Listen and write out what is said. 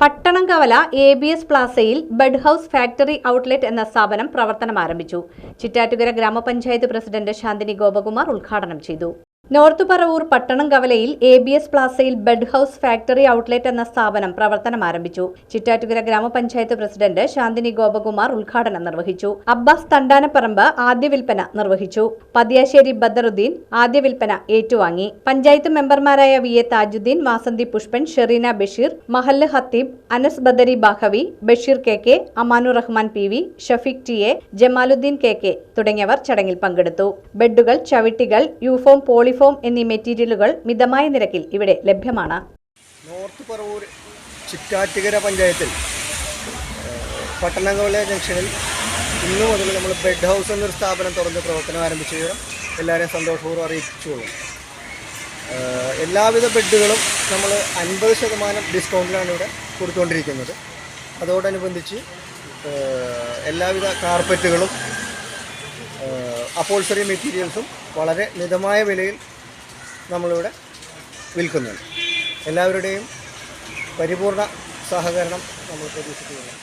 പട്ടണം കവല A B S പ്ലാസയിൽ ബെഡ് ഹൌസ് ഫാക്ടറി ഔട്ട്ലെറ്റ് എന്ന സ്ഥാപനം പ്രവർത്തനം ആരംഭിച്ചു ചിറ്റാറ്റുകര ഗ്രാമപഞ്ചായത്ത് പ്രസിഡന്റ് ശാന്തിനി ഗോപകുമാർ ഉദ്ഘാടനം ചെയ്തു. നോർത്ത് പറവൂർ പട്ടണം കവലയിൽ എ ബി എസ് പ്ലാസയിൽ ബെഡ് ഹൌസ് ഫാക്ടറി ഔട്ട്ലെറ്റ് എന്ന സ്ഥാപനം പ്രവർത്തനം ആരംഭിച്ചു. ചിറ്റാറ്റുകര ഗ്രാമപഞ്ചായത്ത് പ്രസിഡന്റ് ശാന്തിനി ഗോപകുമാർ ഉദ്ഘാടനം നിർവഹിച്ചു. അബ്ബാസ് തണ്ടാനപ്പറമ്പ് ആദ്യ വിൽപ്പന നിർവഹിച്ചു. പതിയാശ്ശേരി ബദറുദ്ദീൻ ആദ്യ വിൽപ്പന ഏറ്റുവാങ്ങി. പഞ്ചായത്ത് മെമ്പർമാരായ വി എ താജുദ്ദീൻ വാസന്തി പുഷ്പൻ ഷെറീന ബഷീർ മഹല്ല് ഹത്തീബ് Anas Badari Baqavi Basheer K K Amanu Rahman P V Shafeeq T A Jamaluddin K K തുടങ്ങിയവർ ചടങ്ങിൽ പങ്കെടുത്തു. ബെഡുകൾ ചവിട്ടികൾ യൂഫോം പോളിഫോം എന്നീ മെറ്റീരിയലുകൾ മിതമായ നിരക്കിൽ ഇവിടെ ലഭ്യമാണ്. നോർത്ത് പറവൂർ ചിറ്റാറ്റുകര പഞ്ചായത്തിൽ ഏഹ്, പട്ടണകോല ജംഗ്ഷനിൽ ഇന്നു മുതൽ നമ്മൾ ബെഡ് ഹൗസ് എന്നൊരു സ്ഥാപനം തുറന്ന് പ്രവർത്തനം ആരംഭിച്ച എല്ലാവരെയും സന്തോഷപൂർവം അറിയിച്ചുകൊള്ളും. എല്ലാവിധ ബെഡുകളും നമ്മൾ അൻപത് ശതമാനം ഡിസ്കൗണ്ടിലാണ് ഇവിടെ കൊടുത്തുകൊണ്ടിരിക്കുന്നത്. അതോടനുബന്ധിച്ച് എല്ലാവിധ കാർപ്പറ്റുകളും അപ്പോൾസറി മെറ്റീരിയൽസും വളരെ മിതമായ വിലയിൽ നമ്മളിവിടെ വിൽക്കുന്നുണ്ട്. എല്ലാവരുടെയും പരിപൂർണ സഹകരണം നമ്മൾ പ്രതീക്ഷിക്കുന്നു